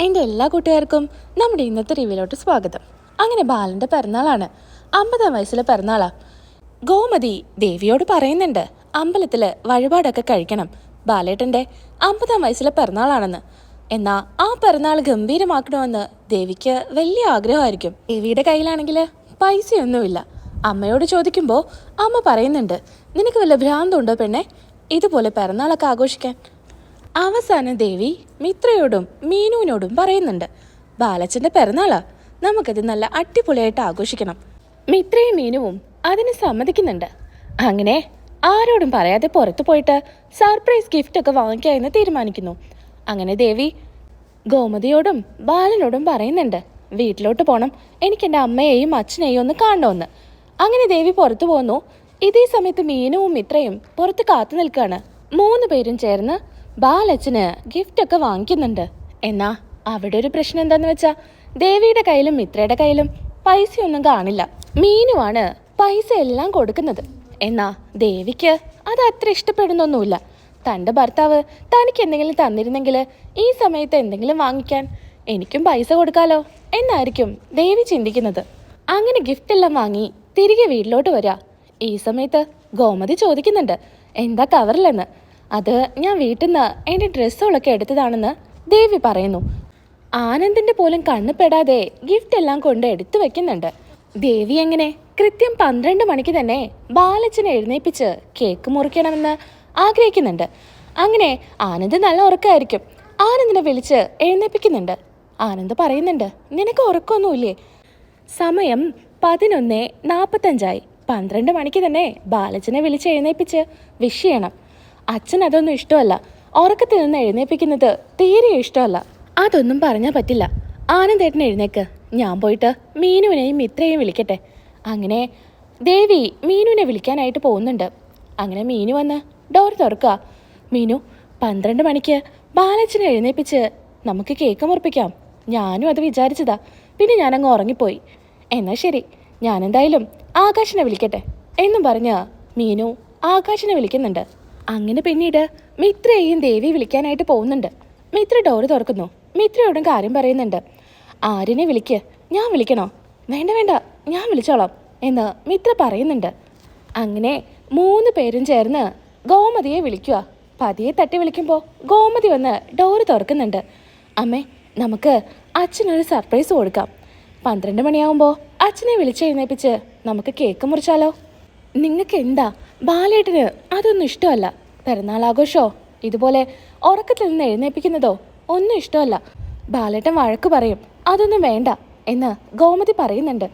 എന്റെ എല്ലാ കൂട്ടുകാർക്കും നമ്മുടെ ഇന്നത്തെ റിവ്യൂലോട്ട് സ്വാഗതം. അങ്ങനെ ബാലന്റെ പിറന്നാളാണ്. അമ്പതാം വയസ്സിലെ പിറന്നാളാ. ഗോമതി ദേവിയോട് പറയുന്നുണ്ട് അമ്പലത്തിൽ വഴിപാടൊക്കെ കഴിക്കണം. ബാലേട്ടന്റെ അമ്പതാം വയസ്സിലെ പിറന്നാളാണെന്ന്. എന്നാൽ ആ പിറന്നാൾ ഗംഭീരമാക്കണമെന്ന് ദേവിക്ക് വലിയ ആഗ്രഹമായിരിക്കും. ദേവിയുടെ കയ്യിലാണെങ്കിൽ പൈസയൊന്നുമില്ല. അമ്മയോട് ചോദിക്കുമ്പോൾ അമ്മ പറയുന്നുണ്ട് നിനക്ക് വല്ല ഭ്രാന്തുണ്ടോ പെണ്ണെ? ഇതുപോലെ പിറന്നാളൊക്കെ ആഘോഷിക്കാൻ. അവസാനം ദേവി മിത്രയോടും മീനുവിനോടും പറയുന്നുണ്ട് ബാലച്ചന്റെ പിറന്നാളാ. നമുക്കത് നല്ല അടിപൊളിയായിട്ട് ആഘോഷിക്കണം. മിത്രയും മീനുവും അതിന് സമ്മതിക്കുന്നുണ്ട്. അങ്ങനെ ആരോടും പറയാതെ പുറത്തു പോയിട്ട് സർപ്രൈസ് ഗിഫ്റ്റ് ഒക്കെ വാങ്ങിക്കാമെന്ന് തീരുമാനിക്കുന്നു. അങ്ങനെ ദേവി ഗോമതിയോടും ബാലനോടും പറയുന്നുണ്ട് വീട്ടിലോട്ട് പോണം. എനിക്ക് എന്റെ അമ്മയെയും അച്ഛനെയും ഒന്ന് കാണണമെന്ന്. അങ്ങനെ ദേവി പുറത്തു പോന്നു. ഇതേ സമയത്ത് മീനുവും മിത്രയും പുറത്ത് കാത്തു നിൽക്കുകയാണ്. മൂന്ന് പേരും ചേർന്ന് ബാലച്ചന് ഗിഫ്റ്റ് ഒക്കെ വാങ്ങിക്കുന്നുണ്ട്. എന്നാ അവിടെ ഒരു പ്രശ്നം എന്താന്ന് വെച്ചാ ദേവിയുടെ കയ്യിലും മിത്രയുടെ കയ്യിലും പൈസയൊന്നും കാണില്ല. മീനുവാണ് പൈസ എല്ലാം കൊടുക്കുന്നത്. എന്നാ ദേവിക്ക് അത് അത്ര ഇഷ്ടപ്പെടുന്നൊന്നുമില്ല. തന്റെ ഭർത്താവ് തനിക്ക് എന്തെങ്കിലും തന്നിരുന്നെങ്കിൽ ഈ സമയത്ത് എന്തെങ്കിലും വാങ്ങിക്കാൻ എനിക്കും പൈസ കൊടുക്കാലോ എന്നായിരിക്കും ദേവി ചിന്തിക്കുന്നത്. അങ്ങനെ ഗിഫ്റ്റ് എല്ലാം വാങ്ങി തിരികെ വീട്ടിലോട്ട് വരാ. ഈ സമയത്ത് ഗോമതി ചോദിക്കുന്നുണ്ട് എന്താ കവറിലെന്ന്? അത് ഞാൻ വീട്ടിൽ നിന്ന് എന്റെ ഡ്രസ്സുകളൊക്കെ എടുത്തതാണെന്ന് ദേവി പറയുന്നു. ആനന്ദിന്റെ പോലും കണ്ണുപെടാതെ ഗിഫ്റ്റ് എല്ലാം കൊണ്ട് എടുത്തു വെക്കുന്നുണ്ട്. ദേവി എങ്ങനെ? കൃത്യം പന്ത്രണ്ട് മണിക്ക് തന്നെ ബാലച്ചനെ എഴുന്നേപ്പിച്ച് കേക്ക് മുറിക്കണമെന്ന് ആഗ്രഹിക്കുന്നുണ്ട്. അങ്ങനെ ആനന്ദ് നല്ല ഉറക്കമായിരിക്കും ആനന്ദിനെ വിളിച്ച് എഴുന്നേപ്പിക്കുന്നുണ്ട്. ആനന്ദ് പറയുന്നുണ്ട് നിനക്ക് ഉറക്കമൊന്നുമില്ലേ സമയം പതിനൊന്ന് നാൽപ്പത്തഞ്ചായി പന്ത്രണ്ട് മണിക്ക് തന്നെ ബാലച്ചനെ വിളിച്ച് എഴുന്നേപ്പിച്ച് വിഷ് ചെയ്യണം. അച്ഛൻ അതൊന്നും ഇഷ്ടമല്ല. ഉറക്കത്തിൽ നിന്ന് എഴുന്നേപ്പിക്കുന്നത് തീരെ ഇഷ്ടമല്ല. അതൊന്നും പറഞ്ഞാൽ പറ്റില്ല. ആനന്ദേട്ടൻ എഴുന്നേക്ക്. ഞാൻ പോയിട്ട് മീനുവിനെയും മിത്രയെയും വിളിക്കട്ടെ. അങ്ങനെ ദേവി മീനുവിനെ വിളിക്കാനായിട്ട് പോകുന്നുണ്ട്. അങ്ങനെ മീനു വന്ന് ഡോർ തുറക്കുക. മീനു പന്ത്രണ്ട് മണിക്ക് ബാലച്ചനെ എഴുന്നേപ്പിച്ച് നമുക്ക് കേക്ക് മുറിപ്പിക്കാം. ഞാനും അത് വിചാരിച്ചതാ. പിന്നെ ഞാനങ്ങ് ഉറങ്ങിപ്പോയി. എന്നാൽ ശരി. ഞാനെന്തായാലും ആകാശിനെ വിളിക്കട്ടെ എന്നും പറഞ്ഞ് മീനു ആകാശിനെ വിളിക്കുന്നുണ്ട്. അങ്ങനെ പിന്നീട് മിത്രയെയും ദേവി വിളിക്കാനായിട്ട് പോകുന്നുണ്ട്. മിത്ര ഡോറ് തുറക്കുന്നു. മിത്രയോടും കാര്യം പറയുന്നുണ്ട്. ആര്യനെ വിളിക്ക്. ഞാൻ വിളിക്കണോ? വേണ്ട വേണ്ട. ഞാൻ വിളിച്ചോളാം എന്ന് മിത്ര പറയുന്നുണ്ട്. അങ്ങനെ മൂന്ന് പേരും ചേർന്ന് ഗോമതിയെ വിളിക്കുക. പതിയെ തട്ടി വിളിക്കുമ്പോൾ ഗോമതി വന്ന് ഡോറ് തുറക്കുന്നുണ്ട്. അമ്മേ നമുക്ക് അച്ഛനൊരു സർപ്രൈസ് കൊടുക്കാം. പന്ത്രണ്ട് മണിയാവുമ്പോൾ അച്ഛനെ വിളിച്ചെഴുന്നേപ്പിച്ച് നമുക്ക് കേക്ക് മുറിച്ചാലോ? നിങ്ങൾക്ക് എന്താ? ബാലേട്ടന് അതൊന്നും ഇഷ്ടമല്ല. പിറന്നാൾ ആഘോഷോ? ഇതുപോലെ ഉറക്കത്തിൽ നിന്ന് എഴുന്നേൽപ്പിക്കുന്നതോ? ഒന്നും ഇഷ്ടമല്ല. ബാലേട്ടൻ വഴക്ക് പറയും അതൊന്നും വേണ്ട എന്ന് ഗോമതി പറയുന്നുണ്ട്.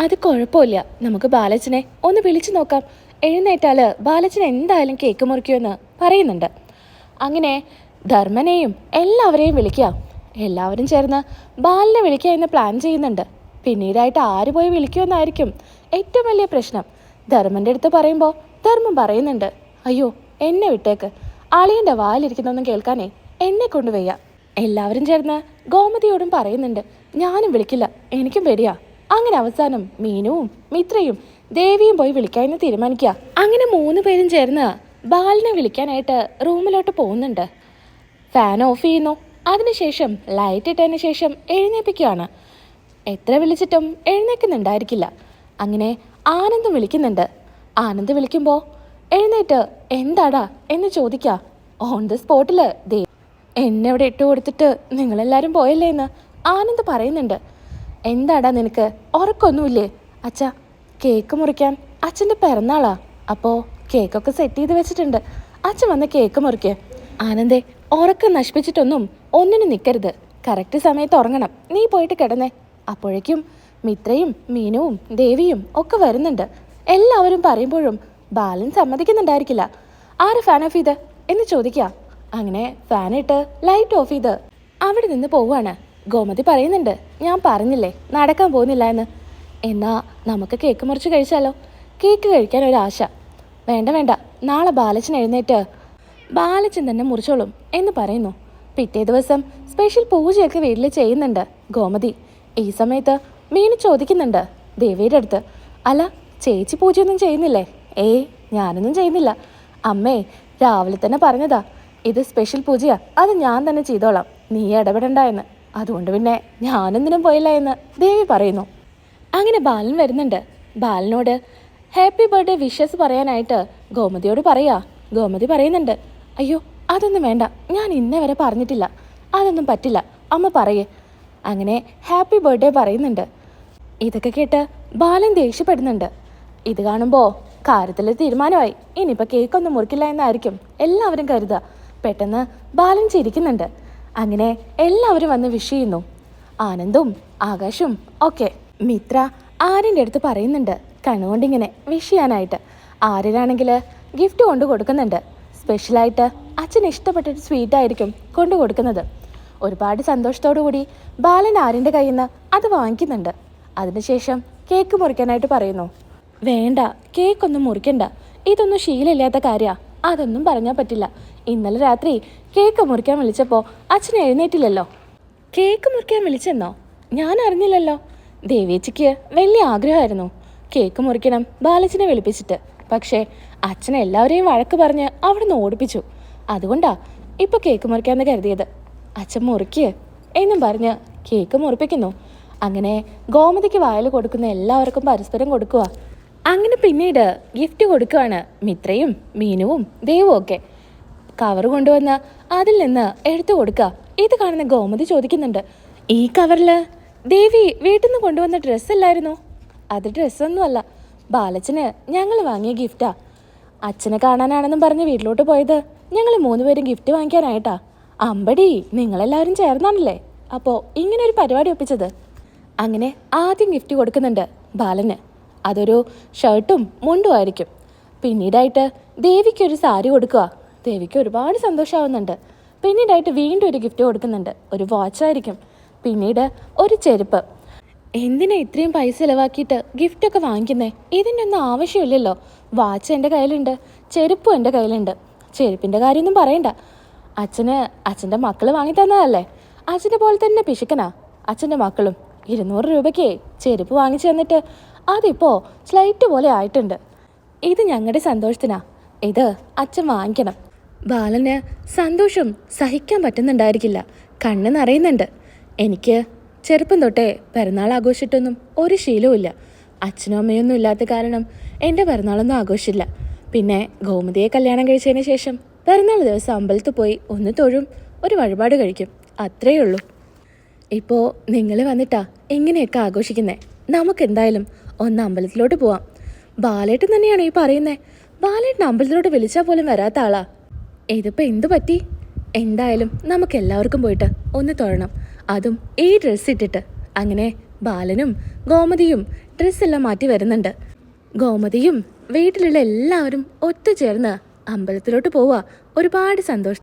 അത് കുഴപ്പമില്ല. നമുക്ക് ബാലച്ചനെ ഒന്ന് വിളിച്ചു നോക്കാം. എഴുന്നേറ്റാൽ ബാലച്ചൻ എന്തായാലും കേക്ക് മുറിക്കുമെന്ന് പറയുന്നുണ്ട്. അങ്ങനെ ധർമ്മനെയും എല്ലാവരെയും വിളിക്കുക എല്ലാവരും ചേർന്ന് ബാലിനെ വിളിക്കുക എന്ന് പ്ലാൻ ചെയ്യുന്നുണ്ട്. പിന്നീടായിട്ട് ആര് പോയി വിളിക്കുമെന്നായിരിക്കും ഏറ്റവും വലിയ പ്രശ്നം. ധർമ്മന്റെ അടുത്ത് പറയുമ്പോൾ ധർമ്മം പറയുന്നുണ്ട്. അയ്യോ എന്നെ വിട്ടേക്ക്. അളിയന്റെ വാലിരിക്കുന്നൊന്നും കേൾക്കാനേ എന്നെ കൊണ്ട് വയ്യ. എല്ലാവരും ചേർന്ന് ഗോമതിയോടും പറയുന്നുണ്ട് ഞാനും വിളിക്കില്ല എനിക്കും പേടിയാ. അങ്ങനെ അവസാനം മീനുവും മിത്രയും ദേവിയും പോയി വിളിക്കാൻ തീരുമാനിക്കുക. അങ്ങനെ മൂന്ന് പേരും ചേർന്ന് ബാലിനെ വിളിക്കാനായിട്ട് റൂമിലോട്ട് പോകുന്നുണ്ട്. ഫാൻ ഓഫ് ചെയ്യുന്നു. അതിനുശേഷം ലൈറ്റ് ഇട്ടതിന് ശേഷം എഴുന്നേൽപ്പിക്കുകയാണ്. എത്ര വിളിച്ചിട്ടും എഴുന്നേക്കുന്നുണ്ടായിരിക്കില്ല അങ്ങനെ ആനന്ദം വിളിക്കുന്നുണ്ട്. ആനന്ദ് വിളിക്കുമ്പോൾ എഴുന്നേറ്റ് എന്താടാ? എന്ന് ചോദിക്കുക ഓൺ ദ സ്പോട്ടിൽ ദേ എന്നെ ഇവിടെ ഇട്ട് കൊടുത്തിട്ട് നിങ്ങളെല്ലാവരും പോയല്ലേ എന്ന് ആനന്ദ് പറയുന്നുണ്ട്. എന്താടാ നിനക്ക്? ഉറക്കൊന്നുമില്ലേ? അച്ഛ കേക്ക് മുറിക്കാൻ അച്ഛന്റെ പിറന്നാളാ. അപ്പോൾ കേക്കൊക്കെ സെറ്റ് ചെയ്ത് വെച്ചിട്ടുണ്ട്. അച്ഛൻ വന്ന് കേക്ക് മുറിക്കുക ആനന്ദേ ഉറക്കം നശിപ്പിച്ചിട്ടൊന്നും ഒന്നിനും നിൽക്കരുത് കറക്റ്റ് സമയത്ത് ഉറങ്ങണം. നീ പോയിട്ട് കിടന്നേ. അപ്പോഴേക്കും മിത്രയും മീനുവും ദേവിയും ഒക്കെ വരുന്നുണ്ട്. എല്ലാവരും പറയുമ്പോഴും ബാലൻ സമ്മതിക്കുന്നുണ്ടായിരിക്കില്ല. ആര് ഫാൻ ഓഫ് ചെയ്ത്? എന്ന് ചോദിക്കുക. അങ്ങനെ ഫാൻ ഇട്ട് ലൈറ്റ് ഓഫ് ചെയ്ത് അവിടെ നിന്ന് പോവാണ് ഗോമതി പറയുന്നുണ്ട് ഞാൻ പറഞ്ഞില്ലേ നടക്കാൻ പോകുന്നില്ല എന്ന്. എന്നാ നമുക്ക് കേക്ക് മുറിച്ച് കഴിച്ചാലോ? കേക്ക് കഴിക്കാൻ ഒരു ആശ വേണ്ട വേണ്ട നാളെ ബാലച്ചൻ എഴുന്നേറ്റ്. ബാലച്ചൻ തന്നെ മുറിച്ചോളും എന്ന് പറയുന്നു. പിറ്റേ ദിവസം സ്പെഷ്യൽ പൂജയൊക്കെ വീട്ടിൽ ചെയ്യുന്നുണ്ട് ഗോമതി. ഈ സമയത്ത് മീനു ചോദിക്കുന്നുണ്ട് ദേവിയുടെ അടുത്ത്. അല്ല ചേച്ചി പൂജയൊന്നും ചെയ്യുന്നില്ലേ? ഏ ഞാനൊന്നും ചെയ്യുന്നില്ല. അമ്മേ രാവിലെ തന്നെ പറഞ്ഞതാ. ഇത് സ്പെഷ്യൽ പൂജയാ. അത് ഞാൻ തന്നെ ചെയ്തോളാം. നീ ഇടപെടണ്ട എന്ന് അതുകൊണ്ട് പിന്നെ ഞാനെന്തിനും പോയില്ല എന്ന് ദേവി പറയുന്നു. അങ്ങനെ ബാലൻ വരുന്നുണ്ട്. ബാലനോട് ഹാപ്പി ബർത്ത്ഡേ വിഷസ് പറയാനായിട്ട് ഗോമതിയോട് പറയാ. ഗോമതി പറയുന്നുണ്ട് അയ്യോ അതൊന്നും വേണ്ട. ഞാൻ ഇന്നേ വരെ പറഞ്ഞിട്ടില്ല. അതൊന്നും പറ്റില്ല. അമ്മ പറയേ. അങ്ങനെ ഹാപ്പി ബർത്ത്ഡേ പറയുന്നുണ്ട്. ഇതൊക്കെ കേട്ട് ബാലൻ ദേഷ്യപ്പെടുന്നുണ്ട്. ഇത് കാണുമ്പോൾ കാര്യത്തിൽ തീരുമാനമായി. ഇനിയിപ്പോൾ കേക്കൊന്നും മുറിക്കില്ല എന്നായിരിക്കും എല്ലാവരും കരുതുക. പെട്ടെന്ന് ബാലൻ ചിരിക്കുന്നുണ്ട്. അങ്ങനെ എല്ലാവരും വന്ന് വിഷ് ചെയ്യുന്നു. ആനന്ദും ആകാശും ഒക്കെ. മിത്ര ആര്യന്റെ അടുത്ത് പറയുന്നുണ്ട് കണ്ണുകൊണ്ടിങ്ങനെ വിഷ് ചെയ്യാനായിട്ട്. ആര്യനാണെങ്കിൽ ഗിഫ്റ്റ് കൊണ്ട് കൊടുക്കുന്നുണ്ട്. സ്പെഷ്യലായിട്ട് അച്ഛന് ഇഷ്ടപ്പെട്ട ഒരു സ്വീറ്റ് ആയിരിക്കും കൊണ്ടു കൊടുക്കുന്നത്. ഒരുപാട് സന്തോഷത്തോടു കൂടി ബാലൻ ആര്യന്റെ കയ്യിൽ നിന്ന് അത് വാങ്ങിക്കുന്നുണ്ട്. അതിനുശേഷം കേക്ക് മുറിക്കാനായിട്ട് പറയുന്നു. വേണ്ട കേക്കൊന്നും മുറിക്കണ്ട. ഇതൊന്നും ശീലമില്ലാത്ത കാര്യ. അതൊന്നും പറഞ്ഞാൽ പറ്റില്ല. ഇന്നലെ രാത്രി കേക്ക് മുറിക്കാൻ വിളിച്ചപ്പോൾ അച്ഛൻ എഴുന്നേറ്റില്ലല്ലോ. കേക്ക് മുറിക്കാൻ വിളിച്ചെന്നോ? ഞാൻ അറിഞ്ഞില്ലല്ലോ. ദേവേച്ചിക്ക് വലിയ ആഗ്രഹമായിരുന്നു. കേക്ക് മുറിക്കണം ബാലച്ചനെ വിളിപ്പിച്ചിട്ട്. പക്ഷേ അച്ഛൻ എല്ലാവരെയും വഴക്ക് പറഞ്ഞ് അവിടുന്ന് ഓടിപ്പിച്ചു. അതുകൊണ്ടാ ഇപ്പൊ കേക്ക് മുറിക്കാന്ന് കരുതിയത്. അച്ഛൻ മുറിക്ക് എന്നും പറഞ്ഞ് കേക്ക് മുറിപ്പിക്കുന്നു. അങ്ങനെ ഗോമതിക്ക് വായിൽ കൊടുക്കുന്ന എല്ലാവർക്കും പരസ്പരം കൊടുക്കുക അങ്ങനെ പിന്നീട് ഗിഫ്റ്റ് കൊടുക്കുകയാണ് മിത്രയും മീനുവും ദേവും ഒക്കെ. കവർ കൊണ്ടുവന്ന് അതിൽ നിന്ന് എടുത്തു കൊടുക്കുക. ഇത് കാണുന്ന ഗോമതി ചോദിക്കുന്നുണ്ട് ഈ കവറിൽ ദേവി വീട്ടിൽ നിന്ന് കൊണ്ടുവന്ന ഡ്രസ്സല്ലായിരുന്നു അത് ഡ്രസ്സൊന്നുമല്ല ബാലച്ചന് ഞങ്ങൾ വാങ്ങിയ ഗിഫ്റ്റാ അച്ഛനെ കാണാനാണെന്നും പറഞ്ഞ് വീട്ടിലോട്ട് പോയത് ഞങ്ങൾ മൂന്നുപേരും ഗിഫ്റ്റ് വാങ്ങിക്കാനായിട്ടാ. അമ്പടി നിങ്ങളെല്ലാവരും ചേർന്നാണല്ലേ? അപ്പോൾ ഇങ്ങനെ ഒരു പരിപാടി ഒപ്പിച്ചത്. അങ്ങനെ ആദ്യം ഗിഫ്റ്റ് കൊടുക്കുന്നുണ്ട് ബാലന്. അതൊരു ഷർട്ടും മുണ്ടുമായിരിക്കും പിന്നീടായിട്ട് ദേവിക്കൊരു സാരി കൊടുക്കുക. ദേവിക്ക് ഒരുപാട് സന്തോഷമാവുന്നുണ്ട്. പിന്നീടായിട്ട് വീണ്ടും ഒരു ഗിഫ്റ്റ് കൊടുക്കുന്നുണ്ട്. ഒരു വാച്ചായിരിക്കും പിന്നീട് ഒരു ചെരുപ്പ്. എന്തിനാ ഇത്രയും പൈസ ചിലവാക്കിയിട്ട് ഗിഫ്റ്റൊക്കെ വാങ്ങിക്കുന്നേ? ഇതിന്റെ ഒന്നും ആവശ്യമില്ലല്ലോ. വാച്ച് എന്റെ കയ്യിലുണ്ട്. ചെരുപ്പും എന്റെ കയ്യിലുണ്ട്. ചെരുപ്പിന്റെ കാര്യമൊന്നും പറയണ്ട. അച്ഛന് അച്ഛന്റെ മക്കൾ വാങ്ങി തന്നതല്ലേ? അച്ഛന്റെ പോലെ തന്നെ പിശുക്കനാ. അച്ഛന്റെ മക്കളും ഇരുന്നൂറ് രൂപയ്ക്ക് ചെരുപ്പ് വാങ്ങിച്ചു തന്നിട്ട് അതിപ്പോൾ സ്ലൈറ്റ് പോലെ ആയിട്ടുണ്ട്. ഇത് ഞങ്ങളുടെ സന്തോഷത്തിനാ. ഇത് അച്ഛൻ വാങ്ങിക്കണം. ബാലന് സന്തോഷം സഹിക്കാൻ പറ്റുന്നുണ്ടായിരിക്കില്ല. കണ്ണ് നിറയുന്നുണ്ട്. എനിക്ക് ചെറുപ്പം തൊട്ടേ പിറന്നാൾ ആഘോഷിച്ചിട്ടൊന്നും ഒരു ശീലവുമില്ല. അച്ഛനും അമ്മയൊന്നും ഇല്ലാത്ത കാരണം എന്റെ പിറന്നാളൊന്നും ആഘോഷിച്ചില്ല. പിന്നെ ഗോമതിയെ കല്യാണം കഴിച്ചതിന് ശേഷം പിറന്നാൾ ദിവസം അമ്പലത്തിൽ പോയി ഒന്ന് തൊഴും ഒരു വഴിപാട് കഴിക്കും. അത്രയേ ഉള്ളൂ ഇപ്പോൾ നിങ്ങൾ വന്നിട്ടാ എങ്ങനെയൊക്കെ ആഘോഷിക്കുന്നേ? നമുക്ക് എന്തായാലും ഒന്ന് അമ്പലത്തിലോട്ട് പോവാം. ബാലേട്ടൻ തന്നെയാണ് ഈ പറയുന്നേ? ബാലേട്ടൻ അമ്പലത്തിലോട്ട് വിളിച്ചാൽ പോലും വരാത്ത ആളാ. ഇതിപ്പോൾ എന്തു പറ്റി? എന്തായാലും നമുക്ക് എല്ലാവർക്കും പോയിട്ട് ഒന്ന് തൊഴണം. അതും ഈ ഡ്രസ്സ് ഇട്ടിട്ട്. അങ്ങനെ ബാലനും ഗോമതിയും ഡ്രസ്സെല്ലാം മാറ്റി വരുന്നുണ്ട്. ഗോമതിയും വീട്ടിലുള്ള എല്ലാവരും ഒത്തുചേർന്ന് അമ്പലത്തിലോട്ട് പോവുക ഒരുപാട് സന്തോഷം.